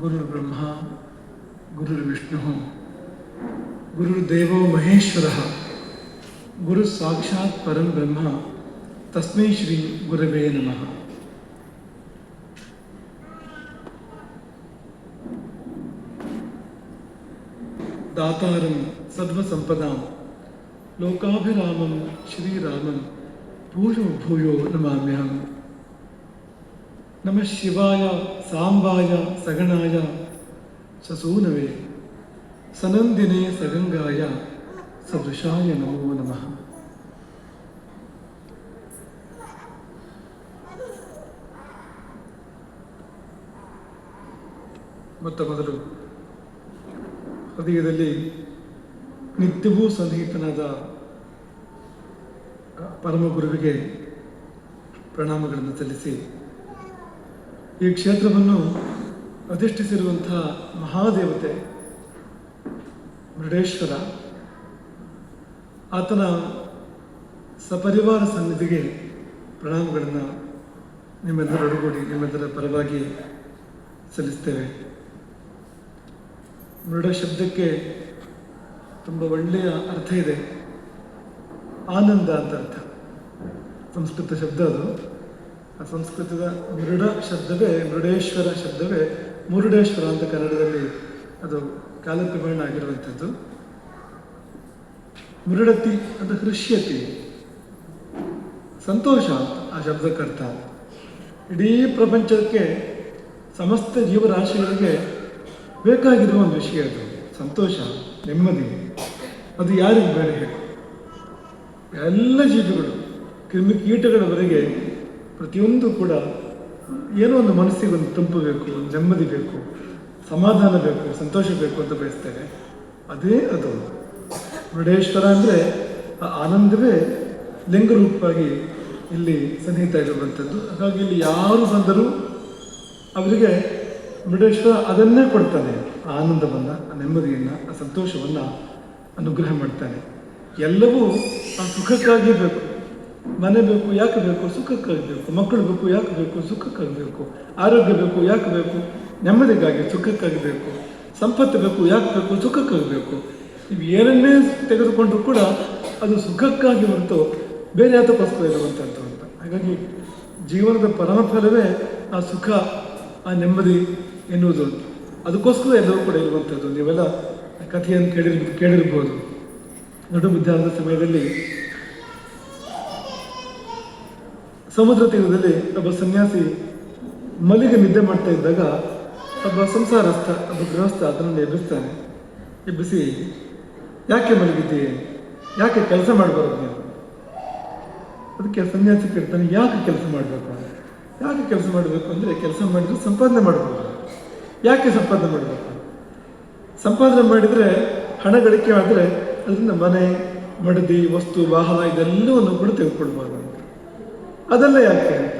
गुरुर्ब्रह्मा, गुरुर्विष्णुः, गुरुर्देवो महेश्वरः गुरुसाक्षात् परम ब्रह्म, तस्मै श्री गुरव नम। दातारं सर्वसम्पदां, लोकाभिरामं, श्रीरामं भूयो भूयो नमाम्यहम्। ನಮಃ ಶಿವಾಯ, ಸಾಂಬಾಯ, ಸಗಣಾಯ, ಸಸೂನವೇ. ಸನಂದಿನೇ ಸಗಂಗಾಯ, ಸದೃಶಾಯ ನಮೋ ನಮಃ. ಮೊತ್ತ ಮೊದಲು ಹೃದಯದಲ್ಲಿ ನಿತ್ಯವೂ ಸನ್ನಿಹಿತನಾದ ಪರಮ ಗುರುವಿಗೆ ಪ್ರಣಾಮಗಳನ್ನು ಸಲ್ಲಿಸಿ ಈ ಕ್ಷೇತ್ರವನ್ನು ಅಧಿಷ್ಠಿಸಿರುವಂತಹ ಮಹಾದೇವತೆ ಮೃಡೇಶ್ವರ. ಆತನ ಸಪರಿವಾರ ಸನ್ನಿಧಿಗೆ ಪ್ರಣಾಮಗಳನ್ನು ನಿಮ್ಮೆಲ್ಲರೊಡಗೂಡಿ ನಿಮ್ಮೆಲ್ಲರ ಪರವಾಗಿ ಸಲ್ಲಿಸ್ತೇವೆ. ಮೃಡ ಶಬ್ದಕ್ಕೆ ತುಂಬ ಒಳ್ಳೆಯ ಅರ್ಥ ಇದೆ. ಆನಂದ ಅಂತ ಅರ್ಥ. ಸಂಸ್ಕೃತ ಶಬ್ದ ಅದು. ಸಂಸ್ಕೃತದ ಮೃಡ ಶಬ್ದವೇ, ಮೃಡೇಶ್ವರ ಶಬ್ದವೇ, ಮುರುಡೇಶ್ವರ ಅಂತ ಕನ್ನಡದಲ್ಲಿ ಅದು ಕಾಲಕ್ರಮೇಣ ಆಗಿರುವಂಥದ್ದು. ಮೃಡತಿ ಅಂತ ಹೃಷ್ಯತಿ. ಸಂತೋಷ ಆ ಶಬ್ದಕ್ಕರ್ಥ ಇಡೀ ಪ್ರಪಂಚಕ್ಕೆ ಸಮಸ್ತ ಜೀವರಾಶಿಗಳಿಗೆ ಬೇಕಾಗಿರುವ ಒಂದು ವಿಷಯ ಅದು, ಸಂತೋಷ, ನೆಮ್ಮದಿ. ಅದು ಯಾರಿಗೆ ಬೇರೆ? ಎಲ್ಲ ಜೀವಿಗಳು, ಕ್ರಿಮಿ ಕೀಟಗಳವರೆಗೆ ಪ್ರತಿಯೊಂದು ಕೂಡ ಏನೋ ಒಂದು ಮನಸ್ಸಿಗೆ ಒಂದು ತಂಪು ಬೇಕು, ಒಂದು ನೆಮ್ಮದಿ ಬೇಕು, ಸಮಾಧಾನ ಬೇಕು ಸಂತೋಷ ಬೇಕು ಅಂತ ಬಯಸ್ತೇವೆ ಅದೇ ಅದು. ಮುರುಡೇಶ್ವರ ಅಂದರೆ ಆ ಆನಂದವೇ ಲಿಂಗರೂಪವಾಗಿ ಇಲ್ಲಿ ಸನ್ನಿಹಿತ ಇರುವಂಥದ್ದು ಹಾಗಾಗಿ ಇಲ್ಲಿ ಯಾರು ಬಂದರೂ ಅವರಿಗೆ ಮುರುಡೇಶ್ವರ ಅದನ್ನೇ ಕೊಡ್ತಾನೆ. ಆ ಆನಂದವನ್ನು, ಆ ನೆಮ್ಮದಿಯನ್ನು, ಆ ಸಂತೋಷವನ್ನು ಅನುಗ್ರಹ ಮಾಡ್ತಾನೆ. ಎಲ್ಲವೂ ಆ ಸುಖಕ್ಕಾಗಿ ಬೇಕು. ಮನೆ ಬೇಕು, ಯಾಕೆ ಬೇಕು? ಸುಖಕ್ಕಾಗಿ ಬೇಕು. ಮಕ್ಕಳು ಬೇಕು, ಯಾಕೆ ಬೇಕು? ಸುಖಕ್ಕಾಗಿ ಬೇಕು. ಆರೋಗ್ಯ ಬೇಕು, ಯಾಕೆ ಬೇಕು? ನೆಮ್ಮದಿಗಾಗಿ ಸುಖಕ್ಕಾಗಿ ಬೇಕು. ಸಂಪತ್ತು ಬೇಕು, ಯಾಕೆ ಬೇಕು? ಸುಖಕ್ಕಾಗಿ ಬೇಕು. ನೀವು ಏನನ್ನೇ ತೆಗೆದುಕೊಂಡ್ರೂ ಕೂಡ ಅದು ಸುಖಕ್ಕಾಗಿ ಹೊರತು ಬೇರೆ ಯಾತಕ್ಕೋಸ್ಕರ ಇರುವಂಥದ್ದು ಅಂತ. ಹಾಗಾಗಿ ಜೀವನದ ಪರಮಫಲವೇ ಆ ಸುಖ, ಆ ನೆಮ್ಮದಿ ಎನ್ನುವುದು ಅದಕ್ಕೋಸ್ಕರ ಎಲ್ಲರೂ ಕೂಡ ಇರುವಂಥದ್ದು. ನೀವೆಲ್ಲ ಕಥೆಯನ್ನು ಕೇಳಿರ್, ಕೇಳಿರ್ಬೋದು. ನಡು ಮಧ್ಯಾಹ್ನದ ಸಮಯದಲ್ಲಿ ಸಮುದ್ರ ತೀರದಲ್ಲಿ ಒಬ್ಬ ಸನ್ಯಾಸಿ ಮಲಿಗೆ ನಿದ್ದೆ ಮಾಡ್ತಾ ಇದ್ದಾಗ ಒಬ್ಬ ಸಂಸಾರಸ್ಥ, ಒಬ್ಬ ಗೃಹಸ್ಥ ಅದನ್ನು ಎಬ್ಬಿಸ್ತಾನೆ ಎಬ್ಬಿಸಿ, ಯಾಕೆ ಮಲಗಿದ್ದೀಯ? ಯಾಕೆ ಕೆಲಸ ಮಾಡಬಾರ್ದು ನೀವು ಅದಕ್ಕೆ ಸನ್ಯಾಸಿ ಕೇಳ್ತಾನೆ, ಯಾಕೆ ಕೆಲಸ ಮಾಡಬೇಕು? ಯಾಕೆ ಕೆಲಸ ಮಾಡಬೇಕು ಅಂದರೆ ಕೆಲಸ ಮಾಡಿದ್ರೆ ಸಂಪಾದನೆ ಮಾಡಬಾರ್ದು ಯಾಕೆ ಸಂಪಾದನೆ ಮಾಡಬೇಕು? ಸಂಪಾದನೆ ಮಾಡಿದರೆ ಹಣ ಗಳಿಕೆ ಆದರೆ ಅದರಿಂದ ಮನೆ, ಮಡದಿ, ವಸ್ತು, ವಾಹನ ಇದೆಲ್ಲವನ್ನು ಕೂಡ ತೆಗೆದುಕೊಳ್ಬಾರ್ದು ಅದೆಲ್ಲ ಯಾಕೆ ಅಂತ?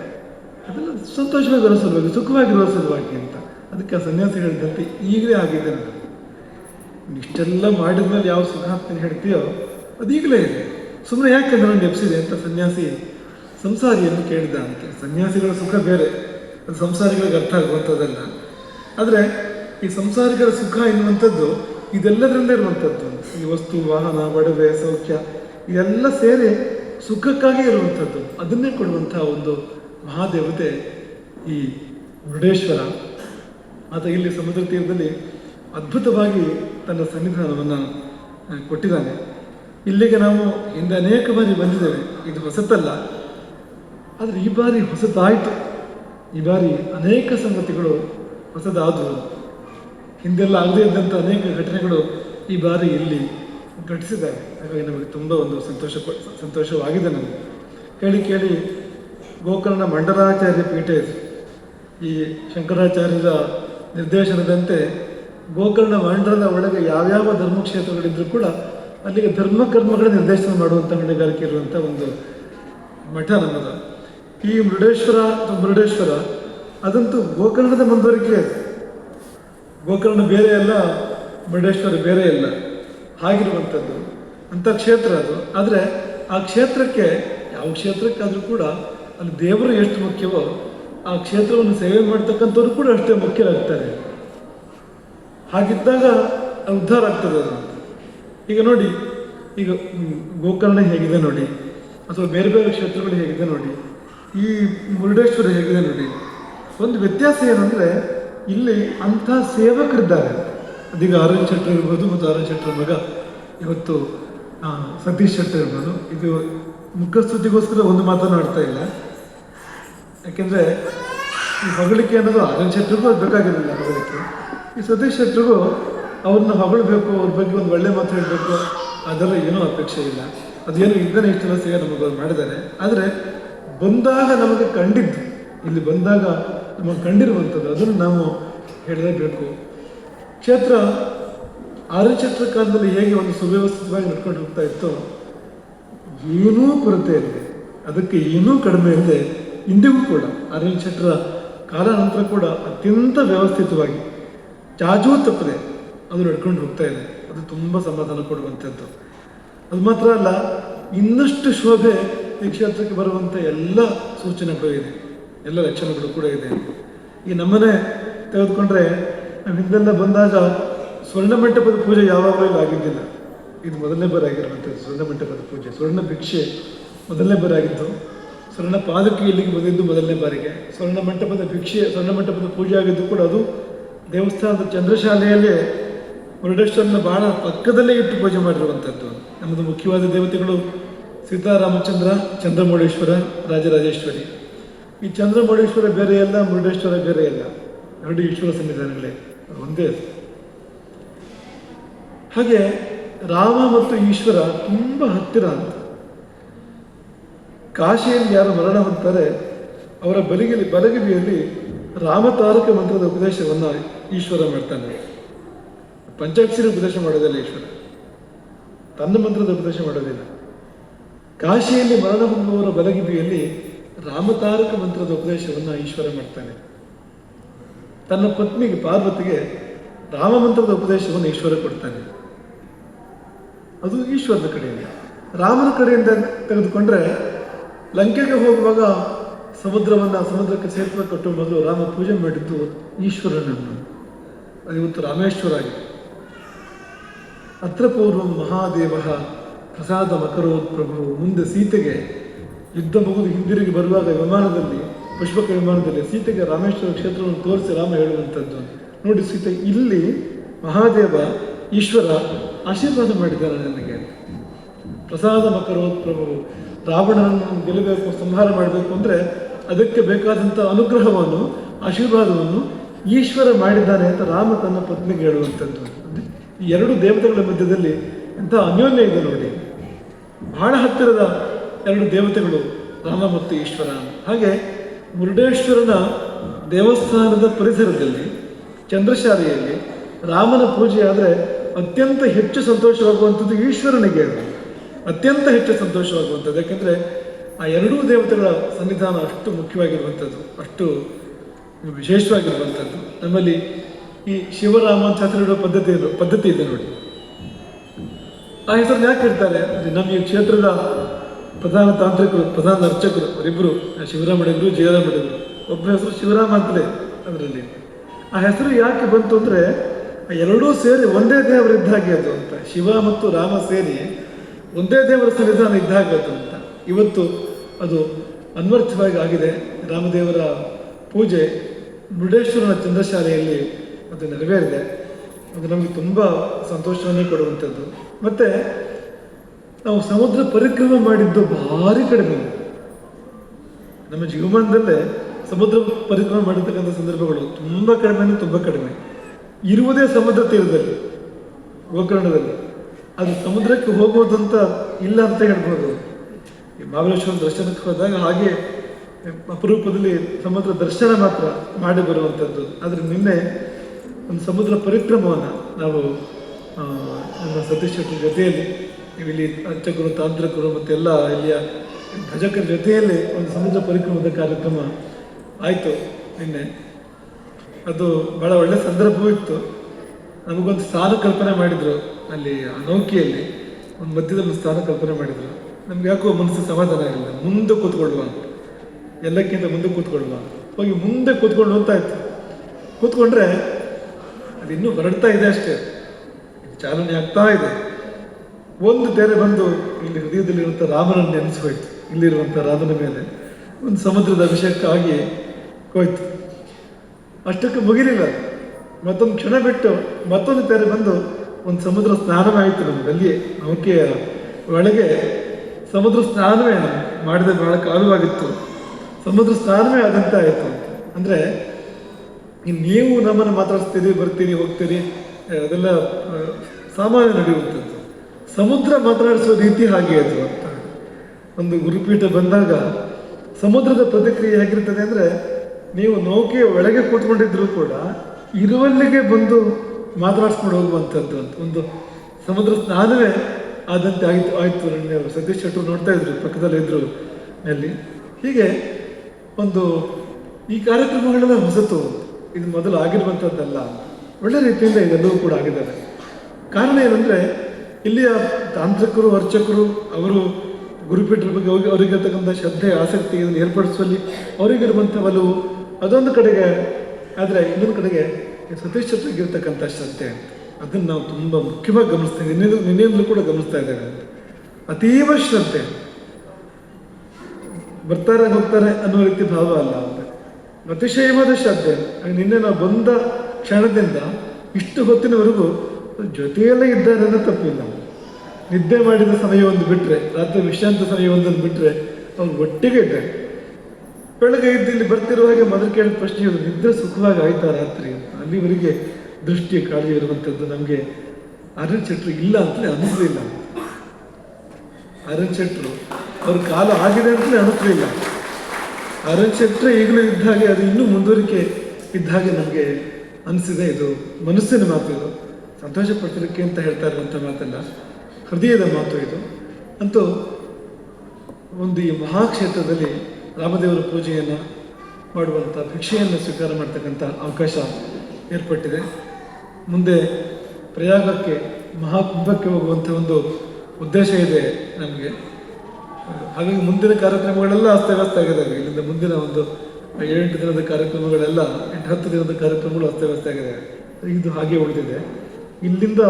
ಅದೆಲ್ಲ ಸಂತೋಷವಾಗಿರೋ ಸಲುವಾಗಿ ಸುಖವಾಗಿರೋ ಸಲುವಾಗಿ ಅಂತ. ಅದಕ್ಕೆ ಸನ್ಯಾಸಿ ಹೇಳಿದಂತೆ ಈಗಲೇ ಆಗಿದೆ ನನಗೆ ಇಷ್ಟೆಲ್ಲ ಮಾಡಿದ ಮೇಲೆ ಯಾವ ಸುಖ ಅಂತ ಹೇಳ್ತೀಯೋ ಅದು ಈಗಲೇ ಇದೆ. ಸುಮ್ಮನೆ ಯಾಕೆ ನನ್ನನ್ನು ನೆಪ್ಸಿದೆ ಅಂತ ಸನ್ಯಾಸಿ ಸಂಸಾರಿಯನ್ನು ಕೇಳಿದ ಅಂತ. ಸನ್ಯಾಸಿಗಳ ಸುಖ ಬೇರೆ, ಅದು ಸಂಸಾರಿಗಳಿಗೆ ಅರ್ಥ ಆಗುವಂಥದ್ದಲ್ಲ. ಆದರೆ ಈ ಸಂಸಾರಿಗಳ ಸುಖ ಎನ್ನುವಂಥದ್ದು ಇದೆಲ್ಲದರಿಂದ ಇರುವಂಥದ್ದು. ಈ ವಸ್ತು, ವಾಹನ, ಒಡವೆ, ಸೌಖ್ಯ, ಇದೆಲ್ಲ ಸೇರಿ ಸುಖಕ್ಕಾಗಿ ಇರುವಂಥದ್ದು, ಅದನ್ನೇ ಕೊಡುವಂಥ ಒಂದು ಮಹಾದೇವತೆ ಈ ಮುರುಡೇಶ್ವರ ಆತ ಇಲ್ಲಿ ಸಮುದ್ರ ತೀರದಲ್ಲಿ ಅದ್ಭುತವಾಗಿ ತನ್ನ ಸನ್ನಿಧಾನವನ್ನು ಕೊಟ್ಟಿದ್ದಾನೆ. ಇಲ್ಲಿಗೆ ನಾವು ಹಿಂದೆ ಅನೇಕ ಬಾರಿ ಬಂದಿದ್ದೇವೆ. ಇದು ಹೊಸತಲ್ಲ. ಆದರೆ ಈ ಬಾರಿ ಹೊಸದಾಯಿತು. ಈ ಬಾರಿ ಅನೇಕ ಸಂಗತಿಗಳು ಹೊಸದಾದವು. ಹಿಂದೆಲ್ಲ ಆಗದೇ ಇದ್ದಂಥ ಅನೇಕ ಘಟನೆಗಳು ಈ ಬಾರಿ ಇಲ್ಲಿ ಘಟಿಸಿದ್ದಾರೆ. ಹಾಗಾಗಿ ನಮಗೆ ತುಂಬ ಒಂದು ಸಂತೋಷ ಸಂತೋಷವಾಗಿದೆ ನಮಗೆ. ಕೇಳಿ ಕೇಳಿ ಗೋಕರ್ಣ ಮಂಡಲಾಚಾರ್ಯ ಪೀಠ ಈ ಶಂಕರಾಚಾರ್ಯರ ನಿರ್ದೇಶನದಂತೆ ಗೋಕರ್ಣ ಮಂಡಲದ ಒಳಗೆ ಯಾವ್ಯಾವ ಧರ್ಮಕ್ಷೇತ್ರಗಳಿದ್ರೂ ಕೂಡ ಅಲ್ಲಿಗೆ ಧರ್ಮ ಕರ್ಮಗಳ ನಿರ್ದೇಶನ ಮಾಡುವಂಥ ಹೊಣೆಗಾರಿಕೆ ಇರುವಂಥ ಒಂದು ಮಠ ನಮ್ಮದು. ಈ ಮೃಡೇಶ್ವರ ಅಥವಾ ಮುರುಡೇಶ್ವರ ಅದಂತೂ ಗೋಕರ್ಣದ ಮುಂದುವರಿಕೆ. ಗೋಕರ್ಣ ಬೇರೆ ಅಲ್ಲ ಮುರುಡೇಶ್ವರ ಬೇರೆ ಅಲ್ಲ ಹಾಗಿರುವಂಥದ್ದು ಅಂಥ ಕ್ಷೇತ್ರ ಅದು. ಆದರೆ ಆ ಕ್ಷೇತ್ರಕ್ಕೆ ಯಾವ ಕ್ಷೇತ್ರಕ್ಕಾದರೂ ಕೂಡ ಅಲ್ಲಿ ದೇವರು ಎಷ್ಟು ಮುಖ್ಯವೋ ಆ ಕ್ಷೇತ್ರವನ್ನು ಸೇವೆ ಮಾಡ್ತಕ್ಕಂಥವ್ರು ಕೂಡ ಅಷ್ಟೇ ಮುಖ್ಯರಾಗ್ತಾರೆ. ಹಾಗಿದ್ದಾಗ ಉದ್ಧಾರ ಆಗ್ತದೆ ಅದು. ಈಗ ನೋಡಿ, ಈಗ ಗೋಕರ್ಣ ಹೇಗಿದೆ ನೋಡಿ, ಅಥವಾ ಬೇರೆ ಬೇರೆ ಕ್ಷೇತ್ರಗಳು ಹೇಗಿದೆ ನೋಡಿ, ಈ ಮುರುಡೇಶ್ವರ ಹೇಗಿದೆ ನೋಡಿ. ಒಂದು ವ್ಯತ್ಯಾಸ ಏನಂದರೆ, ಇಲ್ಲಿ ಅಂಥ ಸೇವಕರಿದ್ದಾರೆ. ಅದೀಗ ಅರುಣ್ ಶೆಟ್ಟರ್ ಇರ್ಬೋದು ಮತ್ತು ಅರುಣ್ ಶೆಟ್ಟರ್ ಮಗ ಇವತ್ತು ಸತೀಶ್ ಶೆಟ್ಟರ್ ಇರ್ಬೋದು. ಇದು ಮುಖಸ್ತುತಿಗೋಸ್ಕರ ಒಂದು ಮಾತನಾಡ್ತಾ ಇಲ್ಲ. ಯಾಕೆಂದರೆ ಈ ಹೊಗಳಿಕೆ ಅನ್ನೋದು ಅರುಣ್ ಶೆಟ್ಟರಿಗೂ ಅದು ಬೇಕಾಗಿರಲಿಲ್ಲ ಹೊಗಳಿಕೆ. ಈ ಸತೀಶ್ ಶೆಟ್ಟರಿಗೂ ಅವ್ರನ್ನ ಹೊಗಳಬೇಕು, ಅವ್ರ ಬಗ್ಗೆ ಒಂದು ಒಳ್ಳೆ ಮಾತು ಹೇಳಬೇಕು, ಅದೆಲ್ಲ ಏನೂ ಅಪೇಕ್ಷೆ ಇಲ್ಲ. ಅದೇನು ಇಲ್ಲದೇ ಇಷ್ಟೆಲ್ಲ ಸೇವೆ ನಮಗೆ ಅವ್ರು ಮಾಡಿದ್ದಾರೆ. ಆದರೆ ಬಂದಾಗ ನಮಗೆ ಕಂಡಿದ್ದು, ಇಲ್ಲಿ ಬಂದಾಗ ನಮಗೆ ಕಂಡಿರುವಂಥದ್ದು, ಅದನ್ನು ನಾವು ಹೇಳಲೇಬೇಕು. ಕ್ಷೇತ್ರ ಆರ್ಯಕ್ಷೇತ್ರ ಕಾಲದಲ್ಲಿ ಹೇಗೆ ಒಂದು ಸುವ್ಯವಸ್ಥಿತವಾಗಿ ನಡ್ಕೊಂಡು ಹೋಗ್ತಾ ಇತ್ತು, ಏನೂ ಕೊರತೆ ಇಲ್ಲದೆ ಅದಕ್ಕೆ ಏನೂ ಕಡಿಮೆ ಇದೆ ಇಂದಿಗೂ ಕೂಡ ಆರ್ಯಚತ್ರ ಕಾಲ ನಂತರ ಕೂಡ ಅತ್ಯಂತ ವ್ಯವಸ್ಥಿತವಾಗಿ ಜಾಜೂ ತಪ್ಪದೆ ಅದು ನಡ್ಕೊಂಡು ಹೋಗ್ತಾ ಇದೆ. ಅದು ತುಂಬ ಸಮಾಧಾನ ಕೊಡುವಂಥದ್ದು. ಅದು ಮಾತ್ರ ಅಲ್ಲ, ಇನ್ನಷ್ಟು ಶೋಭೆ ಈ ಕ್ಷೇತ್ರಕ್ಕೆ ಬರುವಂಥ ಎಲ್ಲ ಸೂಚನೆಗಳು ಇದೆ. ಎಲ್ಲ ಲಕ್ಷಣಗಳು ಕೂಡ ಇದೆ. ಈ ನಮ್ಮನೆ ತೆಗೆದುಕೊಂಡ್ರೆ ಹಿಂದೆಲ್ಲ ಬಂದಾಗ ಸ್ವರ್ಣ ಮಂಟಪದ ಪೂಜೆ ಯಾವಾಗಲೂ ಇಲ್ಲಿ ಆಗಿದ್ದಿಲ್ಲ. ಇದು ಮೊದಲನೇ ಬಾರಿ ಆಗಿರುವಂಥದ್ದು ಸ್ವರ್ಣ ಮಂಟಪದ ಪೂಜೆ, ಸ್ವರ್ಣ ಭಿಕ್ಷೆ ಮೊದಲನೇ ಬಾರಿ ಆಗಿದ್ದು. ಸ್ವರ್ಣ ಪಾದಕ್ಕೆ ಇಲ್ಲಿಗೆ ಬಂದಿದ್ದು ಮೊದಲನೇ ಬಾರಿಗೆ. ಸ್ವರ್ಣ ಮಂಟಪದ ಭಿಕ್ಷೆ, ಸ್ವರ್ಣ ಮಂಟಪದ ಪೂಜೆ ಆಗಿದ್ದು ಕೂಡ ಅದು ದೇವಸ್ಥಾನದ ಚಂದ್ರಶಾಲೆಯಲ್ಲೇ ಮುರುಡೇಶ್ವರನ ಬಹಳ ಪಕ್ಕದಲ್ಲೇ ಇಟ್ಟು ಪೂಜೆ ಮಾಡಿರುವಂಥದ್ದು. ನಮ್ಮದು ಮುಖ್ಯವಾದ ದೇವತೆಗಳು ಸೀತಾರಾಮಚಂದ್ರ, ಚಂದ್ರಮೌಳೇಶ್ವರ, ರಾಜರಾಜೇಶ್ವರಿ. ಈ ಚಂದ್ರಮೌಳೇಶ್ವರ ಬೇರೆ ಎಲ್ಲ ಮುರುಡೇಶ್ವರ ಬೇರೆ ಎಲ್ಲ ಎರಡು ಈಶ್ವರ ಸನ್ನಿಧಾನಗಳೇ. ಒಂದೇ. ಹಾಗೆ ರಾಮ ಮತ್ತು ಈಶ್ವರ ತುಂಬ ಹತ್ತಿರ ಅಂತ. ಕಾಶಿಯಲ್ಲಿ ಯಾರು ಮರಣ ಹೊಂದ್ತಾರೆ, ಅವರ ಬಲಿಗಿಲಿ ಬಲಗಿರಿಯಲ್ಲಿ ರಾಮತಾರಕ ಮಂತ್ರದ ಉಪದೇಶವನ್ನು ಈಶ್ವರ ಮಾಡ್ತಾನೆ. ಪಂಚಾಕ್ಷರಿ ಉಪದೇಶ ಮಾಡೋದಿಲ್ಲ ಈಶ್ವರ. ತನ್ನ ಮಂತ್ರದ ಉಪದೇಶ ಮಾಡೋದಿಲ್ಲ. ಕಾಶಿಯಲ್ಲಿ ಮರಣ ಹೊಂದುವವರ ಬಲಗಿಬಿಯಲ್ಲಿ ರಾಮತಾರಕ ಮಂತ್ರದ ಉಪದೇಶವನ್ನು ಈಶ್ವರ ಮಾಡ್ತಾನೆ. ತನ್ನ ಪತ್ನಿಗೆ ಪಾರ್ವತಿಗೆ ರಾಮಮಂತ್ರದ ಉಪದೇಶವನ್ನು ಈಶ್ವರ ಕೊಡ್ತಾನೆ. ಅದು ಈಶ್ವರನ ಕಡೆಯಿಂದ. ರಾಮನ ಕಡೆಯಿಂದ ತೆಗೆದುಕೊಂಡ್ರೆ ಲಂಕೆಗೆ ಹೋಗುವಾಗ ಸಮುದ್ರವನ್ನು ಸಮುದ್ರಕ್ಕೆ ಸೇತುವೆ ಕಟ್ಟುವ ಮೊದಲು ರಾಮ ಪೂಜೆ ಮಾಡಿದ್ದು ಈಶ್ವರನನ್ನು. ಇವತ್ತು ರಾಮೇಶ್ವರ ಆಗಿದೆ. ಅತ್ರ ಪೂರ್ವಂ ಮಹಾದೇವ ಪ್ರಸಾದ ಮಕರೋತ್ ಪ್ರಭು ಮುಂದೆ ಸೀತೆಗೆ ಯುದ್ಧ ಮುಗಿದು ಹಿಂದಿರುಗಿ ಬರುವಾಗ ವಿಮಾನದಲ್ಲಿ ಪುಷ್ಪಕ ವಿಮಾನದಲ್ಲಿ ಸೀತೆಗೆ ರಾಮೇಶ್ವರ ಕ್ಷೇತ್ರವನ್ನು ತೋರಿಸಿ ರಾಮ ಹೇಳುವಂಥದ್ದು. ನೋಡಿ ಸೀತೆ, ಇಲ್ಲಿ ಮಹಾದೇವ ಈಶ್ವರ ಆಶೀರ್ವಾದ ಮಾಡಿದ್ದಾರೆ ನನಗೆ. ಪ್ರಸಾದ ಮಕರೋತ್ ಪ್ರಭು ರಾವಣನನ್ನು ಗೆಲ್ಲಬೇಕು, ಸಂಹಾರ ಮಾಡಬೇಕು ಅಂದರೆ ಅದಕ್ಕೆ ಬೇಕಾದಂಥ ಅನುಗ್ರಹವನ್ನು, ಆಶೀರ್ವಾದವನ್ನು ಈಶ್ವರ ಮಾಡಿದ್ದಾನೆ ಅಂತ ರಾಮ ತನ್ನ ಪತ್ನಿಗೆ ಹೇಳುವಂಥದ್ದು. ಈ ಎರಡು ದೇವತೆಗಳ ಮಧ್ಯದಲ್ಲಿ ಎಂಥ ಅನ್ಯೋನ್ಯ ಇದೆ ನೋಡಿ. ಬಹಳ ಹತ್ತಿರದ ಎರಡು ದೇವತೆಗಳು ರಾಮ ಮತ್ತು ಈಶ್ವರ. ಹಾಗೆ ಮುರುಡೇಶ್ವರನ ದೇವಸ್ಥಾನದ ಪರಿಸರದಲ್ಲಿ, ಚಂದ್ರಶಾಲೆಯಲ್ಲಿ ರಾಮನ ಪೂಜೆ ಆದರೆ ಅತ್ಯಂತ ಹೆಚ್ಚು ಸಂತೋಷವಾಗುವಂಥದ್ದು ಈಶ್ವರನಿಗೆ ಅತ್ಯಂತ ಹೆಚ್ಚು ಸಂತೋಷವಾಗುವಂಥದ್ದು. ಯಾಕೆಂದರೆ ಆ ಎರಡೂ ದೇವತೆಗಳ ಸನ್ನಿಧಾನ ಅಷ್ಟು ಮುಖ್ಯವಾಗಿರುವಂಥದ್ದು, ಅಷ್ಟು ವಿಶೇಷವಾಗಿರುವಂಥದ್ದು. ನಮ್ಮಲ್ಲಿ ಈ ಶಿವರಾಮ ಅಂತ ಹೆಸರಿಡುವ ಪದ್ಧತಿ ಇದೆ ಪದ್ಧತಿ ಇದೆ ನೋಡಿ. ಆ ಹೆಸರು ಯಾಕೆ ಅಂದ್ರೆ ನಮ್ಮ ಈ ಕ್ಷೇತ್ರದ ಪ್ರಧಾನ ತಾಂತ್ರಿಕರು, ಪ್ರಧಾನ ಅರ್ಚಕರು, ಅವರಿಬ್ಬರು ಶಿವರಾಮ ಅಡಿಗರು ಜಯರಾಮ್ ಅಡಿಗರು ಒಬ್ಬರ ಹೆಸರು ಶಿವರಾಮ ಅಂತಲೇ ಅದರಲ್ಲಿ. ಆ ಹೆಸರು ಯಾಕೆ ಬಂತು ಅಂದರೆ ಎರಡೂ ಸೇರಿ ಒಂದೇ ದೇವರು ಇದ್ದ ಹಾಗೆ ಅದು ಅಂತ. ಶಿವ ಮತ್ತು ರಾಮ ಸೇರಿ ಒಂದೇ ದೇವರ ಸನ್ನಿಧಾನ ಇದ್ದಾಗ ಅದು ಅಂತ. ಇವತ್ತು ಅದು ಅನ್ವರ್ಥವಾಗಿ ಆಗಿದೆ. ರಾಮದೇವರ ಪೂಜೆ ಮುರುಡೇಶ್ವರನ ಚಂದ್ರಶಾಲೆಯಲ್ಲಿ ಅದು ನೆರವೇರಿದೆ. ಅದು ನಮಗೆ ತುಂಬ ಸಂತೋಷವನ್ನೇ ಕೊಡುವಂಥದ್ದು. ಮತ್ತು ನಾವು ಸಮುದ್ರ ಪರಿಕ್ರಮ ಮಾಡಿದ್ದು ಭಾರಿ ಕಡಿಮೆ. ನಮ್ಮ ಜೀವಮಾನದಲ್ಲೇ ಸಮುದ್ರ ಪರಿಕ್ರಮ ಮಾಡಿರ್ತಕ್ಕಂಥ ಸಂದರ್ಭಗಳು ತುಂಬ ಕಡಿಮೆ ತುಂಬ ಕಡಿಮೆ. ಇರುವುದೇ ಸಮುದ್ರ ತೀರದಲ್ಲಿ, ಗೋಕರ್ಣದಲ್ಲಿ. ಅದು ಸಮುದ್ರಕ್ಕೆ ಹೋಗೋದಂತ ಇಲ್ಲ ಅಂತ ಹೇಳ್ಬೋದು. ಈ ಮಹಾಬಲೇಶ್ವರ ದರ್ಶನಕ್ಕೆ ಹೋದಾಗ ಹಾಗೆ ಅಪರೂಪದಲ್ಲಿ ಸಮುದ್ರ ದರ್ಶನ ಮಾತ್ರ ಮಾಡಿ ಬರುವಂಥದ್ದು ಆದರೆ ನಿನ್ನೆ ಒಂದು ಸಮುದ್ರ ಪರಿಕ್ರಮವನ್ನು ನಾವು ನಮ್ಮ ಸತೀಶ್ ಶೆಟ್ಟಿ ಜೊತೆಯಲ್ಲಿ ಇಲ್ಲಿ ಅರ್ಚಕರು ತಾಂತ್ರಿಕರು ಮತ್ತೆಲ್ಲ ಇಲ್ಲಿಯ ಭಜಕರ ಜೊತೆಯಲ್ಲಿ ಒಂದು ಸಮುದ್ರ ಪರಿಕ್ರಮದ ಕಾರ್ಯಕ್ರಮ ಆಯಿತು ನಿನ್ನೆ. ಅದು ಭಾಳ ಒಳ್ಳೆ ಸಂದರ್ಭವೂ ಇತ್ತು. ನಮಗೊಂದು ಸ್ಥಾನ ಕಲ್ಪನೆ ಮಾಡಿದರು ಅಲ್ಲಿ ಅನೌಕಿಯಲ್ಲಿ. ನೌಕೆಯಲ್ಲಿ ಒಂದು ಮಧ್ಯದಲ್ಲಿ ಸ್ಥಾನ ಕಲ್ಪನೆ ಮಾಡಿದರು. ನಮ್ಗೆ ಯಾಕೋ ಮನಸ್ಸು ಸಮಾಧಾನ ಇಲ್ಲ ಮುಂದೆ ಕೂತ್ಕೊಳ್ಳುವ ಎಲ್ಲಕ್ಕಿಂತ ಮುಂದೆ ಕೂತ್ಕೊಳ್ಳುವ ಹೋಗಿ ಮುಂದೆ ಕೂತ್ಕೊಂಡು ಇತ್ತು ಕೂತ್ಕೊಂಡ್ರೆ ಅದು ಇನ್ನೂ ಹೊರಡ್ತಾ ಇದೆ ಅಷ್ಟೇ. ಚಾಲನೆ ಆಗ್ತಾ ಇದೆ. ಒಂದು ತೆರೆ ಬಂದು ಇಲ್ಲಿ ಹೃದಯದಲ್ಲಿರುವಂಥ ರಾಮನನ್ನು ನೆನೆಸೋಯ್ತು ಇಲ್ಲಿರುವಂಥ ರಾಮನ ಮೇಲೆ ಒಂದು ಸಮುದ್ರದ ಅಭಿಷೇಕ ಆಗಿ ಹೋಯ್ತು. ಅಷ್ಟಕ್ಕೆ ಮುಗಿಲಿಲ್ಲ. ಮತ್ತೊಂದು ಕ್ಷಣ ಬಿಟ್ಟು ಮತ್ತೊಂದು ತೆರೆ ಬಂದು ಒಂದು ಸಮುದ್ರ ಸ್ನಾನವೇ ಆಯಿತು ನಮ್ಗೆ. ಅಲ್ಲಿಯೇ ನೌಕೆಯ ಒಳಗೆ ಸಮುದ್ರ ಸ್ನಾನವೇ ಮಾಡಿದ ಬಹಳ ಕಾಲವಾಗಿತ್ತು ಸಮುದ್ರ ಸ್ನಾನವೇ ಆದಂತ ಆಯಿತು. ಅಂದರೆ ನೀವು ನಮ್ಮನ್ನು ಮಾತಾಡಿಸ್ತೀರಿ, ಬರ್ತೀರಿ, ಹೋಗ್ತೀರಿ, ಅದೆಲ್ಲ ಸಾಮಾನ್ಯ ನಡೆಯುವಂಥದ್ದು. ಸಮುದ್ರ ಮಾತನಾಡಿಸುವ ರೀತಿ ಹಾಗೆ ಅದು ಅಂತ. ಒಂದು ಗುರುಪೀಠ ಬಂದಾಗ ಸಮುದ್ರದ ಪ್ರತಿಕ್ರಿಯೆ ಹೇಗಿರ್ತದೆ ಅಂದರೆ ನೀವು ನೌಕೆಯ ಒಳಗೆ ಕೂತ್ಕೊಂಡಿದ್ರು ಕೂಡ ಇರುವಲ್ಲಿಗೆ ಬಂದು ಮಾತನಾಡಿಸ್ಕೊಂಡು ಹೋಗುವಂಥದ್ದು ಅಂತ. ಒಂದು ಸಮುದ್ರ ಸ್ನಾನವೇ ಆದಂತೆ ಆಯಿತು ಆಯಿತು ನನಗೆ ಸತೀಶ್ ಶೆಟ್ಟರು ನೋಡ್ತಾ ಇದ್ರು, ಪಕ್ಕದಲ್ಲಿ ಇದ್ರು ಅಲ್ಲಿ. ಹೀಗೆ ಒಂದು ಈ ಕಾರ್ಯಕ್ರಮಗಳೆಲ್ಲ ಹೊಸತು. ಇದು ಮೊದಲು ಆಗಿರುವಂಥದ್ದಲ್ಲ. ಒಳ್ಳೆ ರೀತಿಯಿಂದ ಇದೆಲ್ಲವೂ ಕೂಡ ಆಗಿದ್ದಾರೆ ಕಾರಣ ಏನಂದ್ರೆ ಇಲ್ಲಿಯ ತಾಂತ್ರಿಕರು, ಅರ್ಚಕರು, ಅವರು ಗುರುಪೀಠರ ಬಗ್ಗೆ ಅವರಿಗಿರ್ತಕ್ಕಂಥ ಶ್ರದ್ಧೆ, ಆಸಕ್ತಿ ಇದನ್ನು ಏರ್ಪಡಿಸುವಲ್ಲಿ ಅವರಿಗಿರುವಂಥ ಒಲವು ಅದೊಂದು ಕಡೆಗೆ, ಆದರೆ ಇನ್ನೊಂದು ಕಡೆಗೆ ಸತೀಶ್ ಚಟ್ರಿಗಿರ್ತಕ್ಕಂಥ ಶ್ರದ್ಧೆ. ಅದನ್ನು ನಾವು ತುಂಬ ಮುಖ್ಯವಾಗಿ ಗಮನಿಸ್ತೇವೆ ನಿನ್ನೆ, ನಿನ್ನೆಯಿಂದಲೂ ಕೂಡ ಗಮನಿಸ್ತಾ ಇದ್ದೇವೆ ಅತೀವ ಶ್ರದ್ಧೆ. ಬರ್ತಾರೆ, ಹೋಗ್ತಾರೆ ಅನ್ನೋ ರೀತಿ ಭಾವ ಅಲ್ಲ ಅಂತ. ಅತಿಶಯವಾದ ಶ್ರದ್ಧೆ. ನಿನ್ನೆ ನಾವು ಬಂದ ಕ್ಷಣದಿಂದ ಇಷ್ಟು ಹೊತ್ತಿನವರೆಗೂ ಜೊತೆಯಲ್ಲೇ ಇದ್ದಾರೆ ಅನ್ನೋ ತಪ್ಪಿಲ್ಲ. ನಿದ್ದೆ ಮಾಡಿದ ಸಮಯ ಒಂದು ಬಿಟ್ಟರೆ ರಾತ್ರಿ ವಿಶ್ರಾಂತ ಸಮಯ ಒಂದನ್ನು ಬಿಟ್ಟರೆ ಅವ್ನು ಒಟ್ಟಿಗೆ ಇದ್ದಾರೆ ಬೆಳಗ್ಗೆ ಇದ್ದು ಇಲ್ಲಿ ಬರ್ತಿರುವ ಹಾಗೆ ಮೊದಲು ಕೇಳಿದ ಪ್ರಶ್ನೆ ಇದು ನಿದ್ರೆ ಸುಖವಾಗಿ ಆಯ್ತಾ ರಾತ್ರಿ? ಅಂತ ಅಲ್ಲಿವರೆಗೆ ದೃಷ್ಟಿ ಕಾಳಜಿ ಇರುವಂಥದ್ದು ನಮಗೆ ಅರುಣ್ ಶೆಟ್ರು ಇಲ್ಲ ಅಂತಲೇ ಅನಿಸಲಿಲ್ಲ ಅರುಣ್ ಶೆಟ್ರು ಅವ್ರ ಕಾಲ ಆಗಿದೆ ಅಂತಲೇ ಅನಿಸ್ಲಿಲ್ಲ ಅರುಣ್ ಶೆಟ್ರೆ ಈಗಲೂ ಇದ್ದ ಹಾಗೆ, ಅದು ಇನ್ನೂ ಮುಂದುವರಿಕೆ ಇದ್ದ ಹಾಗೆ ನಮಗೆ ಅನಿಸಿದೆ ಇದು ಮನಸ್ಸಿನ ಮಾತು ಇದು. ಸಂತೋಷ ಪಡ್ತಿರಕ್ಕೆ ಅಂತ ಹೇಳ್ತಾ ಇರುವಂಥ ಮಾತಲ್ಲ. ಹೃದಯದ ಮಾತು ಇದು. ಅಂತೂ ಒಂದು ಈ ಮಹಾಕ್ಷೇತ್ರದಲ್ಲಿ ರಾಮದೇವರ ಪೂಜೆಯನ್ನು ಮಾಡುವಂಥ ಭಿಕ್ಷೆಯನ್ನು ಸ್ವೀಕಾರ ಮಾಡ್ತಕ್ಕಂಥ ಅವಕಾಶ ಏರ್ಪಟ್ಟಿದೆ. ಮುಂದೆ ಪ್ರಯಾಗಕ್ಕೆ, ಮಹಾಕುಂಭಕ್ಕೆ ಹೋಗುವಂಥ ಒಂದು ಉದ್ದೇಶ ಇದೆ ನಮಗೆ. ಹಾಗಾಗಿ ಮುಂದಿನ ಕಾರ್ಯಕ್ರಮಗಳೆಲ್ಲ ಅಸ್ತವ್ಯಸ್ತ ಆಗಿದ್ದಾವೆ ಇಲ್ಲಿಂದ ಮುಂದಿನ ಒಂದು ಏಳೆಂಟು ದಿನದ ಕಾರ್ಯಕ್ರಮಗಳೆಲ್ಲ, ಎಂಟು ಹತ್ತು ದಿನದ ಕಾರ್ಯಕ್ರಮಗಳು ಅಸ್ತವ್ಯಸ್ತ ಆಗಿದೆ. ಇದು ಹಾಗೆ ಉಳಿದಿದೆ. ಇಲ್ಲಿಂದ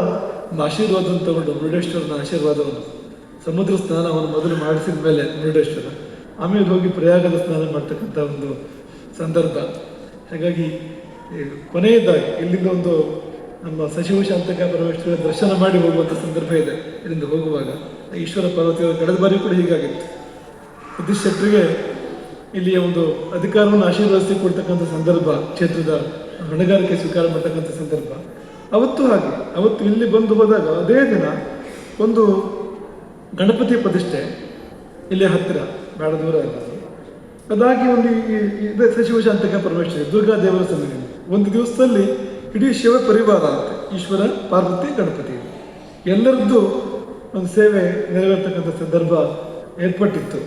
ಒಂದು ಆಶೀರ್ವಾದವನ್ನು ತಗೊಂಡು ಮುರುಡೇಶ್ವರನ ಆಶೀರ್ವಾದವನ್ನು ಸಮುದ್ರ ಸ್ನಾನವನ್ನು ಮೊದಲು ಮಾಡಿಸಿದ ಮೇಲೆ ಮುರುಡೇಶ್ವರ, ಆಮೇಲೆ ಹೋಗಿ ಪ್ರಯಾಗದ ಸ್ನಾನ ಮಾಡ್ತಕ್ಕಂಥ ಒಂದು ಸಂದರ್ಭ. ಹಾಗಾಗಿ ಕೊನೆಯದಾಗಿ ಇಲ್ಲಿಂದ ಒಂದು ನಮ್ಮ ಸಚಿವ ಶಾಂತಕ ಪರಮೇಶ್ವರ ದರ್ಶನ ಮಾಡಿ ಹೋಗುವಂಥ ಸಂದರ್ಭ ಇದೆ ಇಲ್ಲಿಂದ ಹೋಗುವಾಗ. ಈಶ್ವರ ಪಾರ್ವತಿಯವರ ಕಳೆದ ಬಾರಿ ಕೂಡ ಹೀಗಾಗಿತ್ತು. ಸತೀಶ್ ಶೆಟ್ಟರಿಗೆ ಇಲ್ಲಿಯ ಒಂದು ಅಧಿಕಾರವನ್ನು ಆಶೀರ್ವದಿಸಿ ಕೊಡ್ತಕ್ಕಂಥ ಸಂದರ್ಭ, ಕ್ಷೇತ್ರದ ಹೊಣೆಗಾರಿಕೆ ಸ್ವೀಕಾರ ಮಾಡ್ತಕ್ಕಂಥ ಸಂದರ್ಭ. ಅವತ್ತು ಹಾಗೆ, ಅವತ್ತು ಇಲ್ಲಿ ಬಂದು ಹೋದಾಗ ಅದೇ ದಿನ ಒಂದು ಗಣಪತಿ ಪ್ರತಿಷ್ಠೆ ಇಲ್ಲಿ ಹತ್ತಿರ ಬೇಡ ದೂರ ಇಲ್ಲ ಅದಾಗಿ ಒಂದು ಇದೆ ಸಚಿವ ಶಾಂತಕ ಪರಮೇಶ್ವರಿ, ದುರ್ಗಾ ದೇವರ ಒಂದು ದಿವಸದಲ್ಲಿ ಇಡೀ ಶಿವ ಪರಿವಾರ ಅಂತ ಈಶ್ವರ, ಪಾರ್ವತಿ, ಗಣಪತಿ. ಎಲ್ಲರದ್ದು ಒಂದು ಸೇವೆ ನೆರವೇರ್ತಕ್ಕಂಥ ಸಂದರ್ಭ ಏರ್ಪಟ್ಟಿತ್ತು.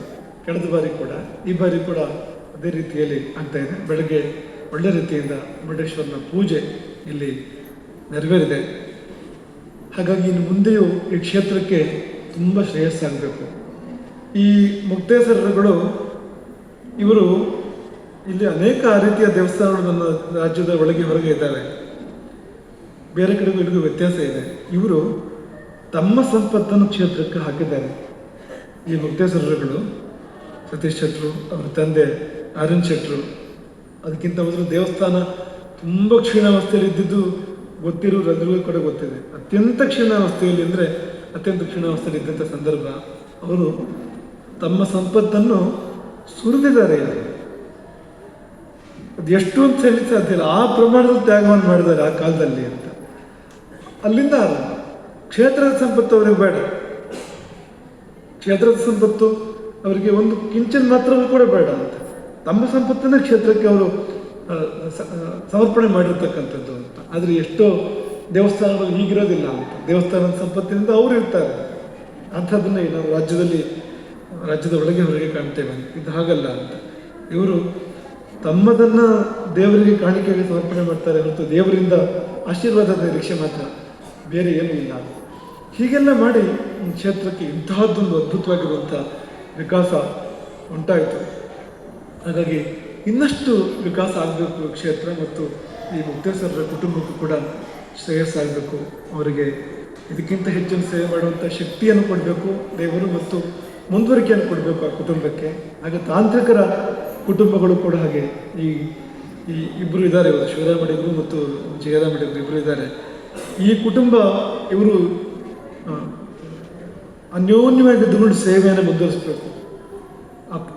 ಕಳೆದ ಬಾರಿ ಕೂಡ, ಈ ಬಾರಿ ಕೂಡ ಅದೇ ರೀತಿಯಲ್ಲಿ ಆಗ್ತಾ ಇದೆ. ಬೆಳಗ್ಗೆ ಒಳ್ಳೆ ರೀತಿಯಿಂದ ಮುರುಡೇಶ್ವರನ ಪೂಜೆ ಇಲ್ಲಿ ನೆರವೇರಿದೆ. ಹಾಗಾಗಿ ಇನ್ನು ಮುಂದೆಯೂ ಈ ಕ್ಷೇತ್ರಕ್ಕೆ ತುಂಬ ಶ್ರೇಯಸ್ಸಾಗಬೇಕು ಈ ಮುಕ್ತೇಶ್ವರರುಗಳು ಇವರು ಇಲ್ಲಿ ಅನೇಕ ರೀತಿಯ ದೇವಸ್ಥಾನಗಳು ನಮ್ಮ ರಾಜ್ಯದ ಒಳಗೆ ಹೊರಗೆ ಇದ್ದಾವೆ ಬೇರೆ ಕಡೆಗೂ ಇಲ್ಲಿಗೂ ವ್ಯತ್ಯಾಸ ಇದೆ. ಇವರು ತಮ್ಮ ಸಂಪತ್ತನ್ನು ಕ್ಷೇತ್ರಕ್ಕೆ ಹಾಕಿದ್ದಾರೆ. ಈ ಮುಕ್ತೇಶ್ವರರುಗಳು ಸತೀಶ್ ಶೆಟ್ರು, ಅವರ ತಂದೆ ಅರುಣ್ ಶೆಟ್ರು, ಅದಕ್ಕಿಂತ ಮೊದಲು ದೇವಸ್ಥಾನ ತುಂಬ ಕ್ಷೀಣಾವಸ್ಥೆಯಲ್ಲಿ ಇದ್ದಿದ್ದು ಗೊತ್ತಿರೋರು ಎಲ್ಲರಿಗೂ ಕೂಡ ಗೊತ್ತಿದೆ. ಅತ್ಯಂತ ಕ್ಷೀಣಾವಸ್ಥೆಯಲ್ಲಿ ಅಂದರೆ ಅತ್ಯಂತ ಕ್ಷೀಣಾವಸ್ಥೆಯಲ್ಲಿ ಇದ್ದಂಥ ಸಂದರ್ಭ, ಅವರು ತಮ್ಮ ಸಂಪತ್ತನ್ನು ಸುರಿದಿದ್ದಾರೆ ಅದು ಎಷ್ಟು ಅಂತ ಹೇಳಿ ಸಾಧ್ಯ ಇಲ್ಲ. ಆ ಪ್ರಮಾಣದ ತ್ಯಾಗವನ್ನು ಮಾಡಿದ್ದಾರೆ ಆ ಕಾಲದಲ್ಲಿ ಅಂತ. ಅಲ್ಲಿಂದ ಕ್ಷೇತ್ರದ ಸಂಪತ್ತು ಅವರಿಗೆ ಬೇಡ. ಕ್ಷೇತ್ರದ ಸಂಪತ್ತು ಅವರಿಗೆ ಒಂದು ಕಿಂಚನ್ ಮಾತ್ರವೂ ಕೂಡ ಬೇಡ ಅಂತ. ತಮ್ಮ ಸಂಪತ್ತನ್ನ ಕ್ಷೇತ್ರಕ್ಕೆ ಅವರು ಸಮರ್ಪಣೆ ಮಾಡಿರ್ತಕ್ಕಂಥದ್ದು ಅಂತ. ಆದರೆ ಎಷ್ಟೋ ದೇವಸ್ಥಾನಗಳು ಹೀಗಿರೋದಿಲ್ಲ ಅಂತ. ದೇವಸ್ಥಾನದ ಸಂಪತ್ತಿನಿಂದ ಅವರು ಇರ್ತಾರೆ. ಅಂಥದ್ದನ್ನೇ ನಾವು ರಾಜ್ಯದಲ್ಲಿ, ರಾಜ್ಯದ ಒಳಗೆ ಹೊರಗೆ ಕಾಣ್ತೇವೆ ಇದು ಹಾಗಲ್ಲ ಅಂತ. ಇವರು ತಮ್ಮದನ್ನ ದೇವರಿಗೆ ಕಾಣಿಕೆಗೆ ಸಮರ್ಪಣೆ ಮಾಡ್ತಾರೆ ಮತ್ತು ದೇವರಿಂದ ಆಶೀರ್ವಾದದ ನಿರೀಕ್ಷೆ ಮಾತ್ರ ಬೇರೆ ಏನೂ ಇಲ್ಲ. ಹೀಗೆಲ್ಲ ಮಾಡಿ ಕ್ಷೇತ್ರಕ್ಕೆ ಇಂತಹದ್ದೊಂದು ಅದ್ಭುತವಾಗಿರುವಂಥ ವಿಕಾಸ ಉಂಟಾಯಿತು. ಹಾಗಾಗಿ ಇನ್ನಷ್ಟು ವಿಕಾಸ ಆಗಬೇಕು ಕ್ಷೇತ್ರ ಮತ್ತು ಈ ಮುಕ್ತೇಶ್ವರರ ಕುಟುಂಬಕ್ಕೂ ಕೂಡ ಶ್ರೇಯಸ್ಸಾಗಬೇಕು ಅವರಿಗೆ ಇದಕ್ಕಿಂತ ಹೆಚ್ಚಿನ ಸೇವೆ ಮಾಡುವಂಥ ಶಕ್ತಿಯನ್ನು ಕೊಡಬೇಕು, ದೇವರು ಮತ್ತು ಮುಂದುವರಿಕೆಯನ್ನು ಕೊಡಬೇಕು ಆ ಕುಟುಂಬಕ್ಕೆ. ಹಾಗೆ ತಾಂತ್ರಿಕರ ಕುಟುಂಬಗಳು ಕೂಡ ಹಾಗೆ ಈ ಈ ಇಬ್ಬರು ಇದ್ದಾರೆ, ಇವರು ಶಿವರಾಮಡಿಗರು ಮತ್ತು ಜಯರಾಮಡಿಗರು ಇಬ್ಬರು ಇದ್ದಾರೆ. ಈ ಕುಟುಂಬ ಇವರು ಅನ್ಯೋನ್ಯವಾಗಿ ದುಡ್ಡು ಸೇವೆಯನ್ನು ಮುಂದುವರಿಸಬೇಕು.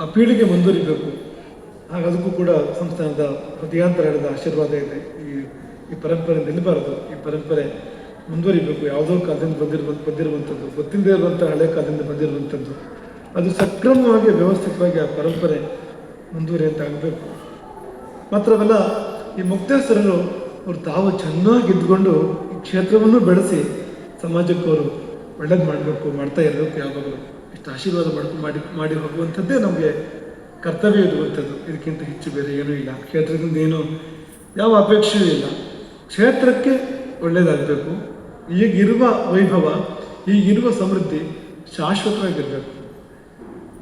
ಆ ಪೀಳಿಗೆ ಮುಂದುವರಿಬೇಕು. ಹಾಗೆ ಅದಕ್ಕೂ ಕೂಡ ಸಂಸ್ಥಾನದ ಹೃದಯಾಂತರದ ಆಶೀರ್ವಾದ ಇದೆ. ಈ ಈ ಪರಂಪರೆ ನಿಲ್ಲಬಾರದು. ಈ ಪರಂಪರೆ ಮುಂದುವರಿಬೇಕು. ಯಾವುದೋ ಕಾಲದಿಂದ ಬಂದಿರುವ, ಬಂದಿರುವಂಥದ್ದು. ಗೊತ್ತಿಲ್ಲದೆ ಇರುವಂಥ ಹಳೆ ಕಾಲದಿಂದ ಬಂದಿರುವಂಥದ್ದು. ಅದು ಸಕ್ರಮವಾಗಿ, ವ್ಯವಸ್ಥಿತವಾಗಿ ಆ ಪರಂಪರೆ ಮುಂದುವರಿಯಂತಾಗಬೇಕು. ಮಾತ್ರವಲ್ಲ, ಈ ಮುಕ್ತೇಶ್ವರರು ಅವರು ತಾವು ಚೆನ್ನಾಗಿ ಇದ್ಕೊಂಡು ಈ ಕ್ಷೇತ್ರವನ್ನು ಬೆಳೆಸಿ ಸಮಾಜಕ್ಕೆ ಅವರು ಒಳ್ಳೇದು ಮಾಡಬೇಕು, ಮಾಡ್ತಾ ಇರಬೇಕು ಯಾವಾಗಲೂ. ಇಷ್ಟು ಆಶೀರ್ವಾದ ಮಾಡಿ ಮಾಡಿ ಹೋಗುವಂಥದ್ದೇ ನಮಗೆ ಕರ್ತವ್ಯ ಇರುವಂಥದ್ದು ಇದಕ್ಕಿಂತ ಹೆಚ್ಚು ಬೇರೆ ಏನೂ ಇಲ್ಲ. ಕ್ಷೇತ್ರದಿಂದ ಏನು ಯಾವ ಅಪೇಕ್ಷೆಯೂ ಇಲ್ಲ. ಕ್ಷೇತ್ರಕ್ಕೆ ಒಳ್ಳೆಯದಾಗಬೇಕು ಈಗಿರುವ ವೈಭವ, ಈಗಿರುವ ಸಮೃದ್ಧಿ ಶಾಶ್ವತವಾಗಿರಬೇಕು.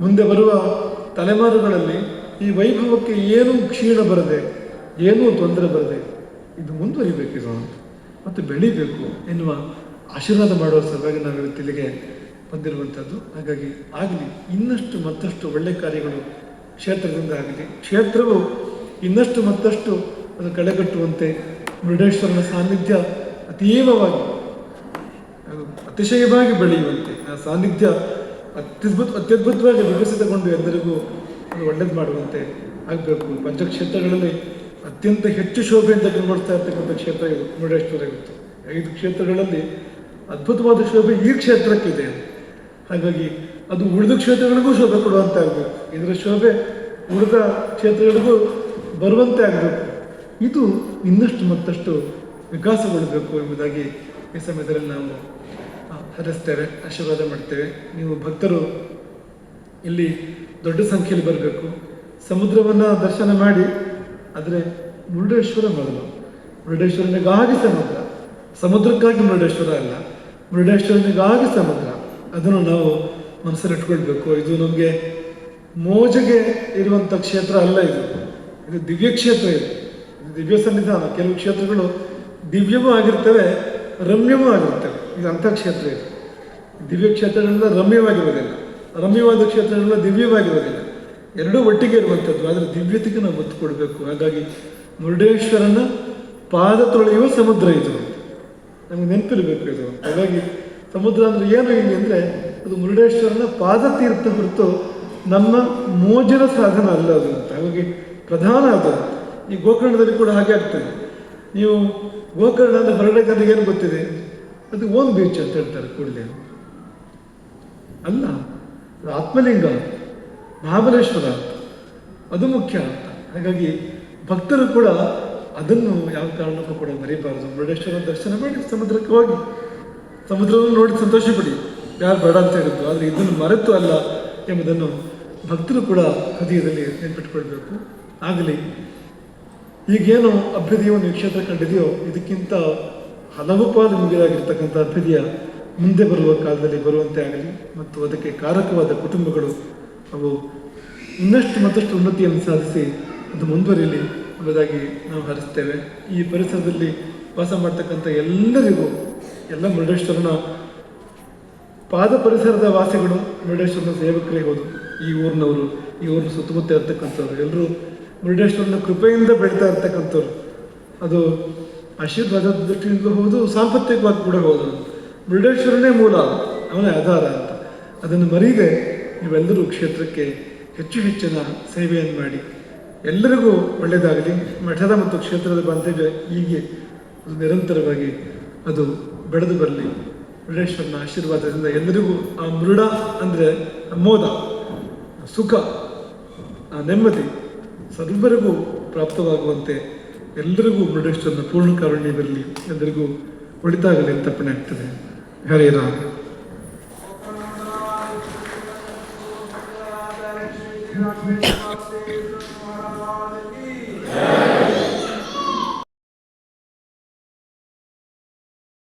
ಮುಂದೆ ಬರುವ ತಲೆಮಾರುಗಳಲ್ಲಿ ಈ ವೈಭವಕ್ಕೆ ಏನೂ ಕ್ಷೀಣ ಬರದೆ, ಏನೂ ತೊಂದರೆ ಬರದೆ ಇದು ಮುಂದುವರಿಬೇಕು ಅಂತ ಮತ್ತು ಬೆಳಿಬೇಕು ಎನ್ನುವ ಆಶೀರ್ವಾದ ಮಾಡುವ ಸಲುವಾಗಿ ನಾವು ಇಲ್ಲಿಗೆ ಬಂದಿರುವಂಥದ್ದು. ಹಾಗಾಗಿ ಆಗಲಿ, ಇನ್ನಷ್ಟು ಮತ್ತಷ್ಟು ಒಳ್ಳೆ ಕಾರ್ಯಗಳು ಕ್ಷೇತ್ರದಿಂದ ಆಗಲಿ ಕ್ಷೇತ್ರವು ಇನ್ನಷ್ಟು ಮತ್ತಷ್ಟು ಅದು ಕಳೆಗಟ್ಟುವಂತೆ ಮುರುಡೇಶ್ವರನ ಸಾನ್ನಿಧ್ಯ ಅತೀವವಾಗಿ ಅತಿಶಯವಾಗಿ ಬೆಳೆಯುವಂತೆ. ಆ ಸಾನ್ನಿಧ್ಯ ಅತ್ಯದ್ಭುತ, ಅತ್ಯದ್ಭುತವಾಗಿ ವಿಕಸಿತಗೊಂಡು ಎಲ್ಲರಿಗೂ ಅದು ಒಳ್ಳೇದು ಮಾಡುವಂತೆ ಆಗಬೇಕು. ಪಂಚಕ್ಷೇತ್ರಗಳಲ್ಲಿ ಅತ್ಯಂತ ಹೆಚ್ಚು ಶೋಭೆಯಿಂದ ಕಂಡುಕೊಡ್ತಾ ಇರ್ತಕ್ಕಂಥ ಕ್ಷೇತ್ರ ಇದು, ಮುರುಡೇಶ್ವರ ಇವತ್ತು. ಐದು ಕ್ಷೇತ್ರಗಳಲ್ಲಿ ಅದ್ಭುತವಾದ ಶೋಭೆ ಈ ಕ್ಷೇತ್ರಕ್ಕಿದೆ. ಹಾಗಾಗಿ ಅದು ಉಳಿದ ಕ್ಷೇತ್ರಗಳಿಗೂ ಶೋಭೆ ಕೊಡುವಂತೆ ಆಗಬೇಕು. ಇದರ ಶೋಭೆ ಉಳಿದ ಕ್ಷೇತ್ರಗಳಿಗೂ ಬರುವಂತೆ ಆಗಬೇಕು. ಇದು ಇನ್ನಷ್ಟು ಮತ್ತಷ್ಟು ವಿಕಾಸಗೊಳ್ಳಬೇಕು ಎಂಬುದಾಗಿ ಈ ಸಮಯದಲ್ಲಿ ನಾವು ಹರಿಸ್ತೇವೆ, ಆಶೀರ್ವಾದ ಮಾಡ್ತೇವೆ. ನೀವು ಭಕ್ತರು ಇಲ್ಲಿ ದೊಡ್ಡ ಸಂಖ್ಯೆಯಲ್ಲಿ ಬರಬೇಕು. ಸಮುದ್ರವನ್ನು ದರ್ಶನ ಮಾಡಿ, ಆದರೆ ಮುರುಡೇಶ್ವರ ಮೊದಲು. ಮುರುಡೇಶ್ವರನಿಗಾಗಿ ಸಮುದ್ರ. ಸಮುದ್ರಕ್ಕಾಗಿ ಮುರುಡೇಶ್ವರ ಅಲ್ಲ. ಮುರುಡೇಶ್ವರನಿಗಾಗಿ ಸಮುದ್ರ. ಅದನ್ನು ನಾವು ಮನಸ್ಸಲ್ಲಿ ಇಟ್ಕೊಳ್ಬೇಕು. ಇದು ನಮಗೆ ಮೋಜಿಗೆ ಇರುವಂಥ ಕ್ಷೇತ್ರ ಅಲ್ಲ ಇದು. ಇದು ದಿವ್ಯ ಕ್ಷೇತ್ರ ಇದು. ದಿವ್ಯ ಸನ್ನಿಧಾನ. ಕೆಲವು ಕ್ಷೇತ್ರಗಳು ದಿವ್ಯವೂ ಆಗಿರ್ತವೆ, ರಮ್ಯವೂ ಆಗಿರ್ತವೆ. ಇದು ಅಂಥ ಕ್ಷೇತ್ರ ಇದು. ದಿವ್ಯ ಕ್ಷೇತ್ರಗಳೆಲ್ಲ ರಮ್ಯವಾಗಿರೋದಿಲ್ಲ ರಮ್ಯವಾದ ಕ್ಷೇತ್ರಗಳೆಲ್ಲ ದಿವ್ಯವಾಗಿರೋದಿಲ್ಲ ಎರಡೂ ಒಟ್ಟಿಗೆ ಇರುವಂಥದ್ದು. ಆದರೆ ದಿವ್ಯತೆಗೆ ನಾವು ಒತ್ತು ಕೊಡಬೇಕು. ಹಾಗಾಗಿ ಮುರುಡೇಶ್ವರನ ಪಾದ ತೊಳೆಯುವ ಸಮುದ್ರ ಇದು. ನಮಗೆ ನೆನಪಿರಬೇಕು ಇದು. ಹಾಗಾಗಿ ಸಮುದ್ರ ಅಂದರೆ ಏನು ಇಲ್ಲಿ ಅಂದರೆ ಅದು ಮುರುಡೇಶ್ವರನ ಪಾದ ತೀರ್ಥ ಹೊರತು ನಮ್ಮ ಮೋಜಿನ ಸಾಧನ ಅಲ್ಲ ಅದು ಅಂತ. ಹಾಗಾಗಿ ಪ್ರಧಾನ ಅದು ಈ ಗೋಕರ್ಣದಲ್ಲಿ ಕೂಡ ಹಾಗೆ ಆಗ್ತದೆ. ನೀವು ಗೋಕರ್ಣ ಅಂದರೆ ಹೊರಗಡೆ ಏನು ಗೊತ್ತಿದೆ? ಅದು ಓನ್ ಬೀಚ್ ಅಂತ ಹೇಳ್ತಾರೆ ಕೂಡಲೇ. ಅಲ್ಲ ಆತ್ಮಲಿಂಗ, ಮಹಾಬಲೇಶ್ವರ ಅದು ಮುಖ್ಯ ಅಂತ. ಹಾಗಾಗಿ ಭಕ್ತರು ಕೂಡ ಅದನ್ನು ಯಾವ ಕಾರಣಕ್ಕೂ ಕೂಡ ಮರಿಬಾರದು. ಮುರುಡೇಶ್ವರ ದರ್ಶನ ಮಾಡಿ ಸಮುದ್ರಕ್ಕೆ ಹೋಗಿ. ಸಮುದ್ರವನ್ನು ನೋಡಿ ಸಂತೋಷ ಪಡಿ ಯಾರು ಬೇಡ ಅಂತ ಹೇಳಿದ್ರು, ಆದರೆ ಇದನ್ನು ಮರೆತು ಅಲ್ಲ ಎಂಬುದನ್ನು ಭಕ್ತರು ಕೂಡ ಹೃದಯದಲ್ಲಿ ನೆನ್ಪಿಟ್ಕೊಳ್ಬೇಕು. ಆಗಲಿ, ಈಗೇನು ಅಭ್ಯುದಯವನ್ನು ಒಂದು ಕ್ಷೇತ್ರ ಕಂಡಿದೆಯೋ, ಇದಕ್ಕಿಂತ ಹಲವು ಪಾಲು ಮುಗಿದಾಗಿರ್ತಕ್ಕಂಥ ಅಭ್ಯುದಯ ಮುಂದೆ ಬರುವ ಕಾಲದಲ್ಲಿ ಬರುವಂತೆ ಆಗಲಿ, ಮತ್ತು ಅದಕ್ಕೆ ಕಾರಕವಾದ ಕುಟುಂಬಗಳು, ಅವು ಇನ್ನಷ್ಟು ಮತ್ತಷ್ಟು ಉನ್ನತಿಯನ್ನು ಸಾಧಿಸಿ ಅದು ಮುಂದುವರಿಯಲಿ ಎಂಬುದಾಗಿ ನಾವು ಹರಿಸ್ತೇವೆ. ಈ ಪರಿಸರದಲ್ಲಿ ವಾಸ ಮಾಡ್ತಕ್ಕಂಥ ಎಲ್ಲರಿಗೂ, ಎಲ್ಲ ಮುರುಡೇಶ್ವರನ ಪಾದ ಪರಿಸರದ ವಾಸಿಗಳು ಮುರುಡೇಶ್ವರನ ಸೇವಕರೇ ಹೋದರು. ಈ ಊರಿನವರು, ಈ ಊರಿನ ಸುತ್ತಮುತ್ತ ಇರ್ತಕ್ಕಂಥವ್ರು ಎಲ್ಲರೂ ಮುರುಡೇಶ್ವರನ ಕೃಪೆಯಿಂದ ಬೆಳೀತಾ ಇರ್ತಕ್ಕಂಥವ್ರು. ಅದು ಆಶೀರ್ವಾದದ ದೃಷ್ಟಿಯಿಂದ ಹೌದು ಸಾಂಪತ್ತಿಕವಾಗಿ ಕೂಡ ಹೌದು. ಮುರುಡೇಶ್ವರನೇ ಮೂಲ, ಅವನೇ ಆಧಾರ ಅಂತ. ಅದನ್ನು ಮರೀದೆ ನೀವೆಲ್ಲರೂ ಕ್ಷೇತ್ರಕ್ಕೆ ಹೆಚ್ಚು ಹೆಚ್ಚಿನ ಸೇವೆಯನ್ನು ಮಾಡಿ. ಎಲ್ಲರಿಗೂ ಒಳ್ಳೆಯದಾಗಲಿ. ಮಠದ ಮತ್ತು ಕ್ಷೇತ್ರದ ಬಾಂಧವ್ಯ ಹೀಗೆ ನಿರಂತರವಾಗಿ ಅದು ಬೆಳೆದು ಬರಲಿ. ಮುರುಡೇಶ್ವರನ ಆಶೀರ್ವಾದದಿಂದ ಎಲ್ಲರಿಗೂ ಆ ಮೃಡ ಅಂದರೆ ಮೋದ, ಸುಖ, ಆ ನೆಮ್ಮದಿ ಸರ್ವರಿಗೂ ಪ್ರಾಪ್ತವಾಗುವಂತೆ ಎಲ್ಲರಿಗೂ ಮುರುಡೇಶ್ವರನ ಪೂರ್ಣ ಕಾರಣ್ಯ ಬರಲಿ ಎಲ್ಲರಿಗೂ ಒಳಿತಾಗಲಿ ಅಂತ ತಪ್ಪಣೆ ಆಗ್ತದೆ ಹರೇ ರಾಮ. You.